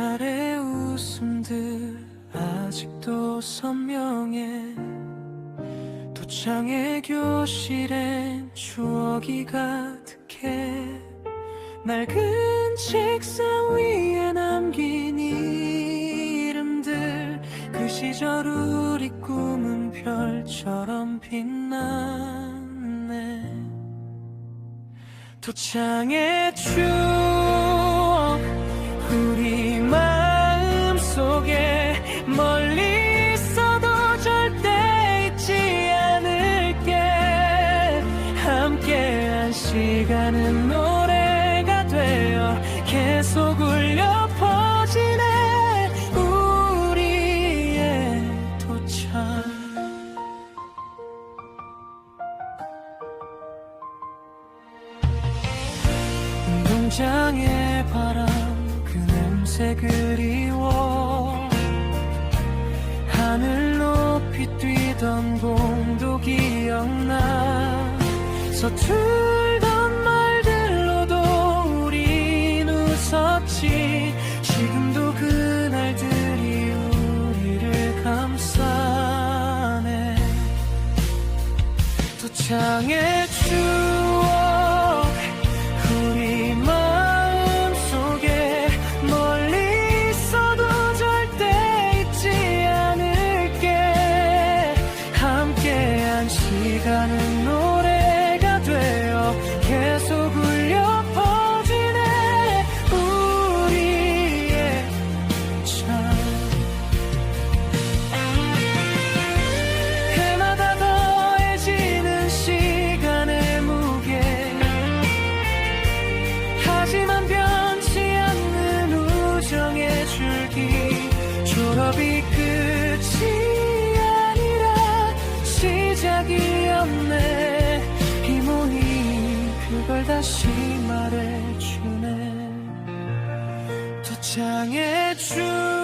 날의 웃음들 아직도 선명해. 도창의 교실엔 추억이 가득해. 낡은 책상 위에 남긴 이름들 그 시절 우리 꿈은 별처럼 빛나네. 도창의 추억 시간은 노래가 되어 계속 울려 퍼지네. 우리의 도착. 운동장의 바람 그 냄새 그리워. 하늘 높이 뛰던 봄도 기억나. 서툴 도창의 추 줄기. 졸업이 끝이 아니라 시작이었네. 이모니 그걸 다시 말해주네. 줄